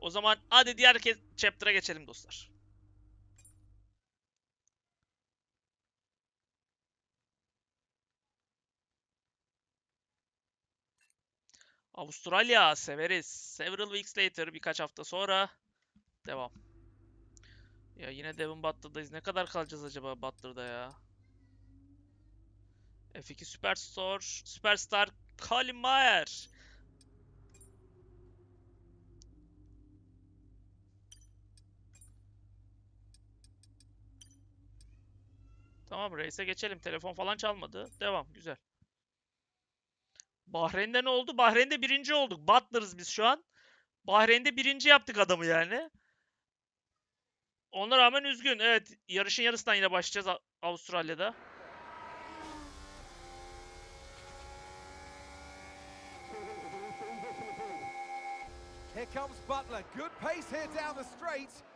O zaman hadi diğer chapter'a geçelim dostlar. Avustralya severiz. Several weeks later birkaç hafta sonra devam. Ya yine Devon Butler'dayız. Ne kadar kalacağız acaba Butler'da ya? F2 Superstore, Superstar Colin Tamam race'e geçelim. Telefon falan çalmadı. Devam. Güzel. Bahreyn'de ne oldu? Bahreyn'de birinci olduk. Butler'ız biz şu an. Bahreyn'de birinci yaptık adamı yani. Ona rağmen üzgün. Evet. Yarışın yarısından yine başlayacağız Avustralya'da. Here comes Butler. Good pace here down the straight.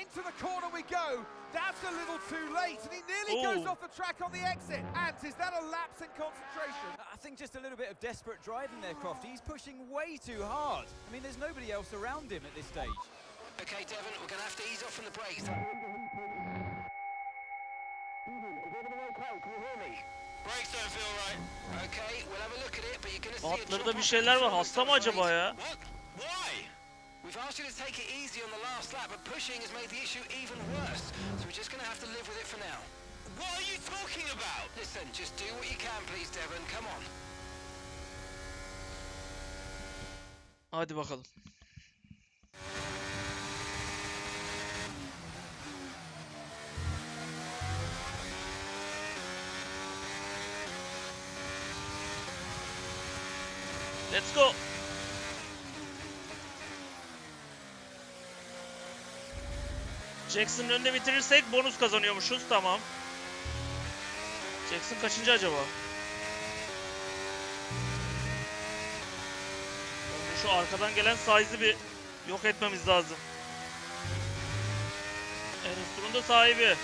Into the corner we go. That's a little too late, and he nearly goes Oh. off the track on the exit. Ant, is that a lapse in concentration? I think just a little bit of desperate driving there, Crofty. He's pushing way too hard. I mean, there's nobody else around him at this stage. Okay, Devon, we're going to have to ease off on the brakes. Brakes don't feel right. Okay, we'll have a look at it, but you're going to see a Butler'da drop bir off şeyler var. performance, Hasta I'm mı acaba afraid. ya? What? Why? We've asked you to take it easy on the last lap, but pushing has made the issue even worse. So we're just going to have to live with it for now. What are you talking about? Listen, just do what you can, please, Devon. Come on. Hadi bakalım. Let's go. Jackson'ın önünde bitirirsek bonus kazanıyormuşuz. Tamam. Jackson kaçıncı acaba? Şu arkadan gelen size'ı bir yok etmemiz lazım. Erostur'un da sahibi.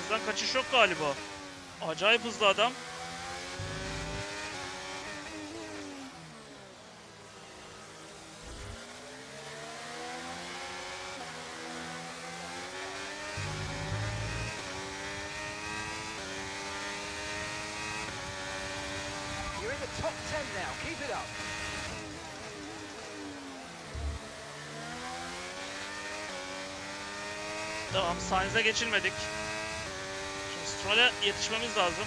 Sainz'den kaçış yok galiba. Acayip hızlı adam. You're in the top 10 now. Keep it up. Tamam Sainz'e geçilmedik. Stroll'e yetişmemiz lazım.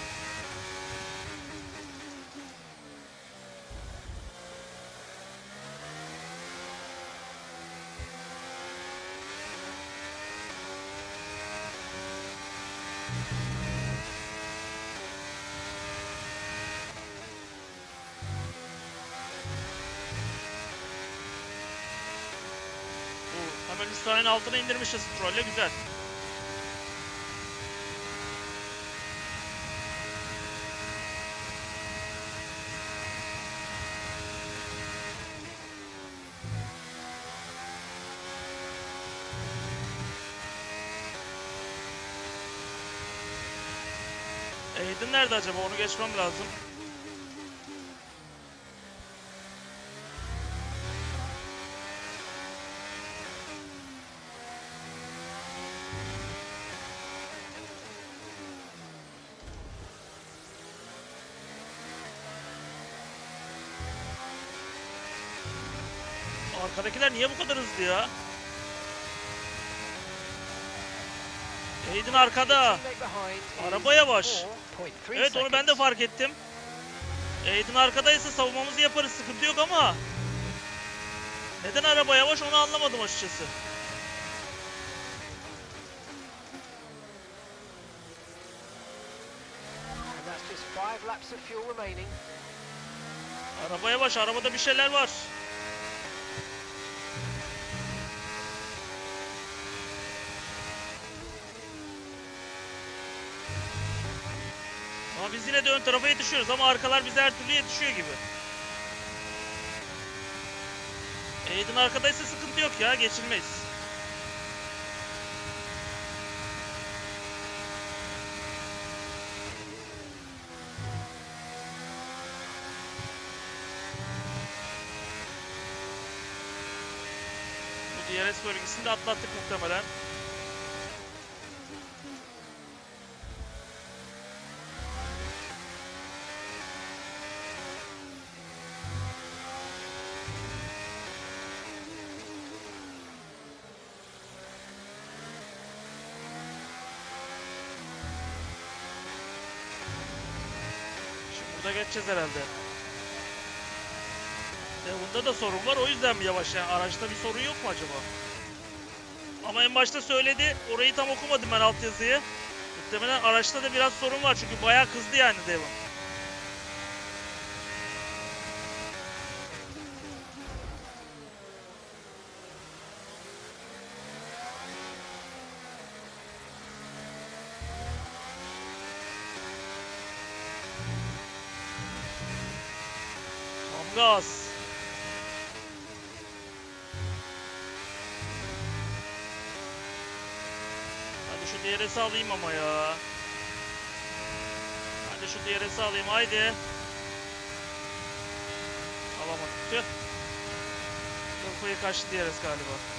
Hemen 3 tanenin altına indirmişiz Stroll'e güzel. Aiden nerede acaba? Onu geçmem lazım. Arkadakiler niye bu kadar hızlı ya? Aiden arkada. Araba yavaş. Evet onu ben de fark ettim. Aiden arkadaysa savunmamızı yaparız sıkıntı yok ama neden araba yavaş onu anlamadım açıkçası. Araba yavaş arabada bir şeyler var. Biz yine de ön tarafa yetişiyoruz ama arkalar bize her türlü yetişiyor gibi. Aiden arkadaysa sıkıntı yok ya geçilmeyiz. DRS bölgesini de atlattık muhtemelen. Şimdi burada geçeceğiz herhalde. E bunda da sorun var o yüzden mi yavaş yani araçta bir sorun yok mu acaba? Ama en başta söyledi orayı tam okumadım ben altyazıyı. Muhtemelen araçta da biraz sorun var çünkü bayağı kızdı yani Devon. Gaz. Hadi şu DRS'i alayım ama ya. Hadi şu DRS'i alayım haydi. Alamadım. Tüh. Kafayı kaçtı DRS galiba.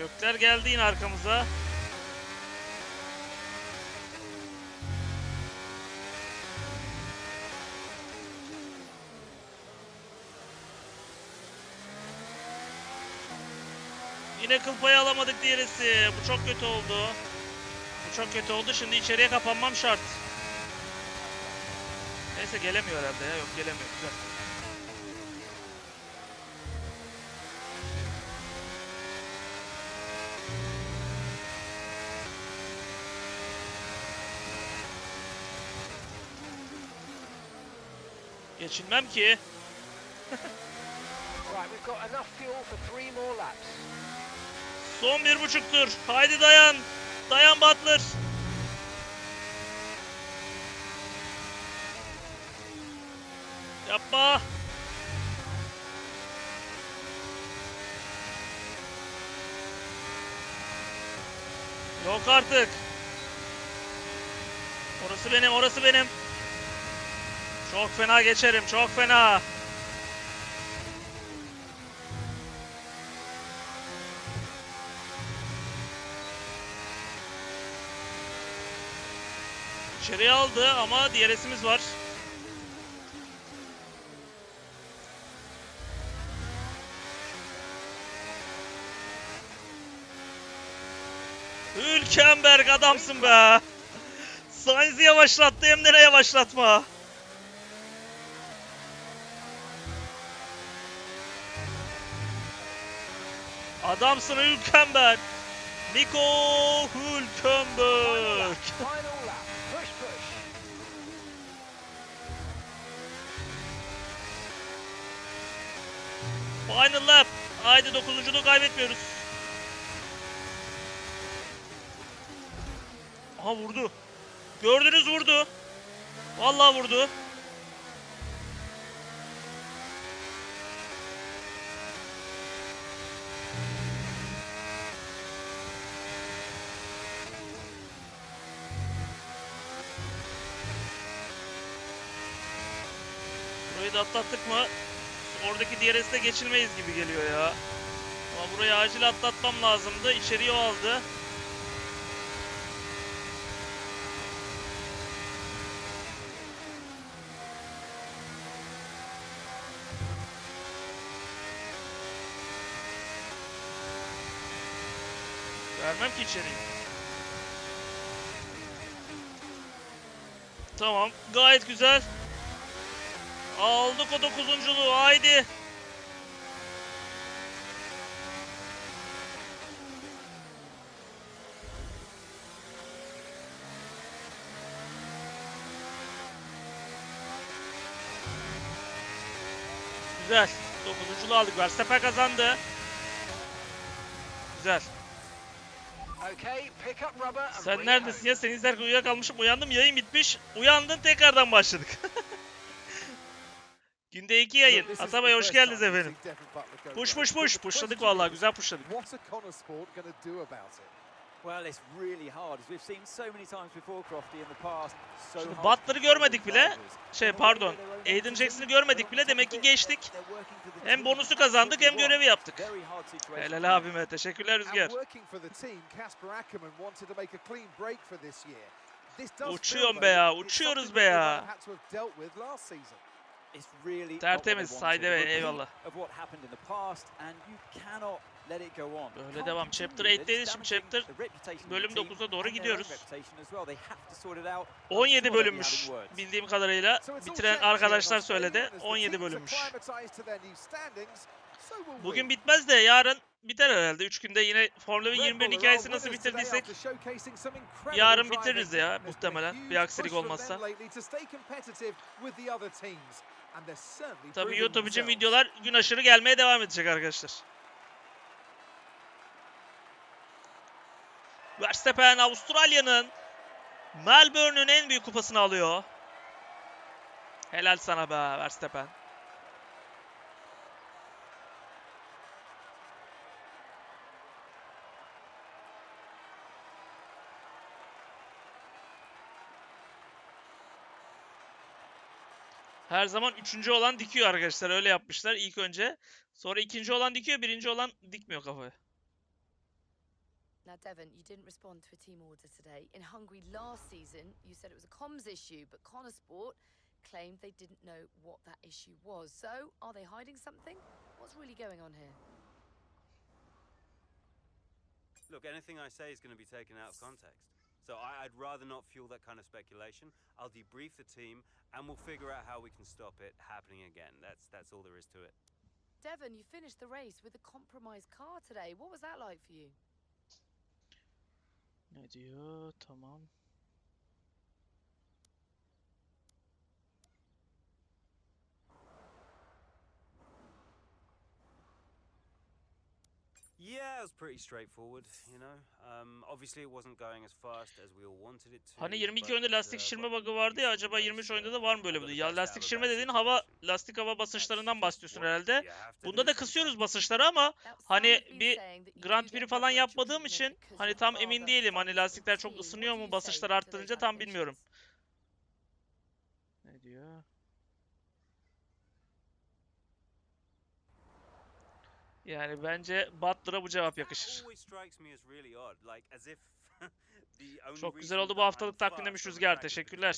Lökler geldi yine arkamıza. Yine kıl payı alamadık diğerisi. Bu çok kötü oldu. Bu çok kötü oldu. Şimdi içeriye kapanmam şart. Neyse gelemiyor herhalde ya. Yok gelemiyor. Güzel. more laps. Son bir buçuk tur. Haydi dayan. Dayan Butler. Yapma. Yok artık. Orası benim, orası benim. Çok fena geçerim, çok fena. İçeriye aldı ama DRS'imiz var. Hülkenberg adamsın be. Sainz'i yavaşlattı hem de ne yavaşlatma. Adamsın Hülkenberg. Nico Hülkenberg. Final lap. Haydi dokuzunculuğu kaybetmiyoruz. Aha vurdu. Gördünüz vurdu. Vallahi vurdu. Burayı da atlattık mı oradaki DRS'de geçilmeyiz gibi geliyor ya. Ama burayı acil atlatmam lazımdı. İçeriye o aldı. Vermem ki içeriği. Tamam. Gayet güzel. Aldık o dokuzunculuğu haydi. Güzel. Dokuzunculuğu aldık. Verstappen kazandı. Güzel. Sen neredesin ya? Seni izlerken uyuyakalmışım. Uyandım yayın bitmiş. Uyandın tekrardan başladık. Günde iki yayın. The hoş geldiniz efendim. Push push push. Pushladık vallahi. Güzel pushladık. Şimdi Butler'ı görmedik bile. Şey pardon. Aiden Jackson'ı görmedik bile. Demek ki geçtik. Hem bonusu kazandık hem görevi yaptık. Helal abime. Teşekkürler Rüzgar. Uçuyorum be ya, uçuyoruz be ya. Tertemiz, Sayde. Bey, eyvallah. Böyle devam. Chapter They're 8'teyiz. just Şimdi chapter bölüm the team 9'a doğru gidiyoruz. reputation as well. They have to sort it out. I'm 17 sure they'll be bölümmüş having words. bildiğim kadarıyla. Bitiren arkadaşlar söyledi. and as the 17 teams bölümmüş. acclimatised to their new standings, so will we. Bugün bitmez de yarın biter herhalde. 3 günde yine Formula 1 Red 21'in Bull are hikayesi nasıl bitirdiysek yarın bitiririz ya muhtemelen. Bir aksilik olmazsa. Tabii YouTube için videolar gün aşırı gelmeye devam edecek arkadaşlar. Verstappen Avustralya'nın Melbourne'ün en büyük kupasını alıyor. Helal sana be Verstappen. Her zaman üçüncü olan dikiyor arkadaşlar. Öyle yapmışlar ilk önce. Sonra ikinci olan dikiyor, birinci olan dikmiyor kafayı. Now, Devon, you didn't respond to a team order today. In Hungary last season, you said it was a comms issue, but Connor Sport claimed they didn't know what that issue was. So, are they hiding something? What's really going on here? Look, anything I say is going to be taken out of context. So I, I'd rather not fuel that kind of speculation. I'll debrief the team, and we'll figure out how we can stop it happening again. That's that's all there is to it. Devon, you finished the race with a compromised car today. What was that like for you? Ne diyor? Tamam. Yeah, it was pretty straightforward. You know, um, obviously it wasn't going as fast as we all wanted it to. Hani 22 but, oyunda lastik uh, şişirme bug'ı vardı ya acaba see 23 race, oyunda da var mı böyle bir Ya lastik şişirme dediğin hava lastik hava basınçlarından bahsediyorsun herhalde. Bunda da kısıyoruz basınçları ama hani bir Grand Prix falan yapmadığım için hani tam emin değilim. Hani lastikler çok ısınıyor mu basınçlar arttırınca tam bilmiyorum. Ne diyor? Yani bence Butler'a bu cevap yakışır. Çok güzel oldu bu haftalık I'm takdim fast demiş Rüzgar. Teşekkürler.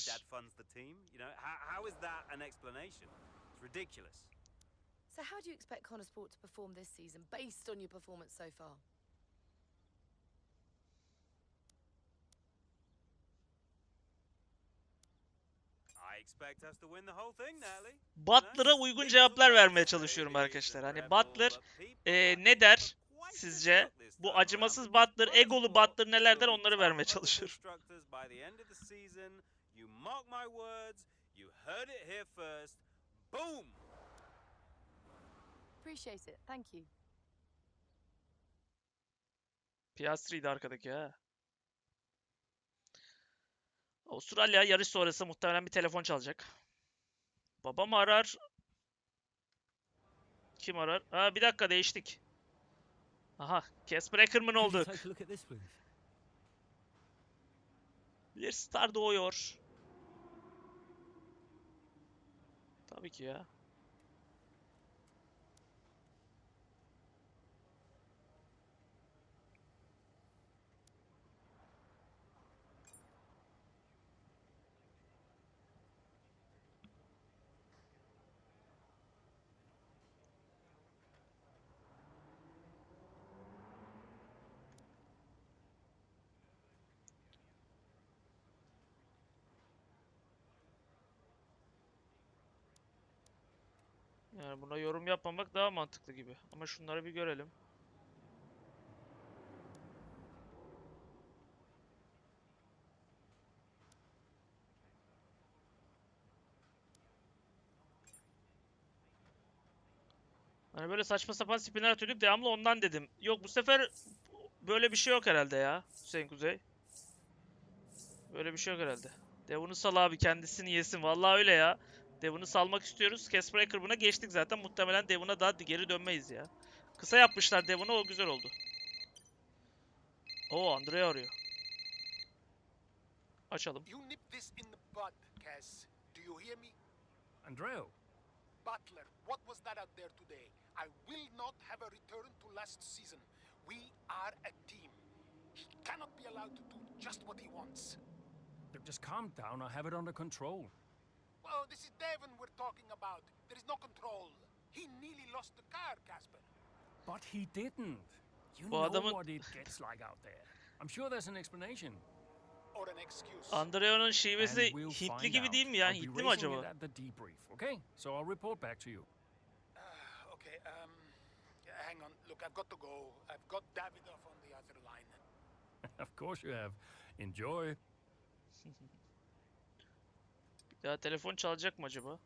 So, how do you expect Connor Sport to perform this season based on your performance so far? I expect us to win the whole thing, Natalie. Butler'a uygun cevaplar vermeye çalışıyorum arkadaşlar. Hani Butler e, ne der sizce? Bu acımasız Butler, egolu Butler neler der onları vermeye çalışıyorum. Appreciate it. Thank you. Piastri'ydi arkadaki ha. Avustralya yarış sonrası muhtemelen bir telefon çalacak. Babam arar. Kim arar? Ha bir dakika değiştik. Aha, Casper Ackerman olduk. Bir star doğuyor. Tabii ki ya. Yani buna yorum yapmamak daha mantıklı gibi. Ama şunları bir görelim. Hani böyle saçma sapan spinner atıyorduk devamlı ondan dedim. Yok bu sefer böyle bir şey yok herhalde ya Hüseyin Kuzey. Böyle bir şey yok herhalde. Devon'u sal abi kendisini yesin. Vallahi öyle ya. Devon'u salmak istiyoruz. Castbreaker buna geçtik zaten. Muhtemelen Devon'a daha geri dönmeyiz ya. Kısa yapmışlar Devon'u o güzel oldu. Oo Andrea arıyor. Açalım. You nip this in the bud, Cass. Do you hear me? Andreo, Butler, what was that out there today? I will not have a return to last season. We are a team. He cannot be allowed to do just what he wants. just calm down. I have it under control. Well, this is Devon we're talking about. There is no control. He nearly lost the car, Casper. But he didn't. You Bu know adamın- what it gets like out there. I'm sure there's an explanation. Or an excuse. Andrea'nın şivesi And we'll Hintli find gibi out. değil mi ya? I'll be Hintli mi raising it acaba? at the debrief, okay? So I'll report back to you. Ah, okay, um, hang on. Look, I've got to go. I've got Davidoff on the other line. of course you have. Enjoy. Ya telefon çalacak mı acaba?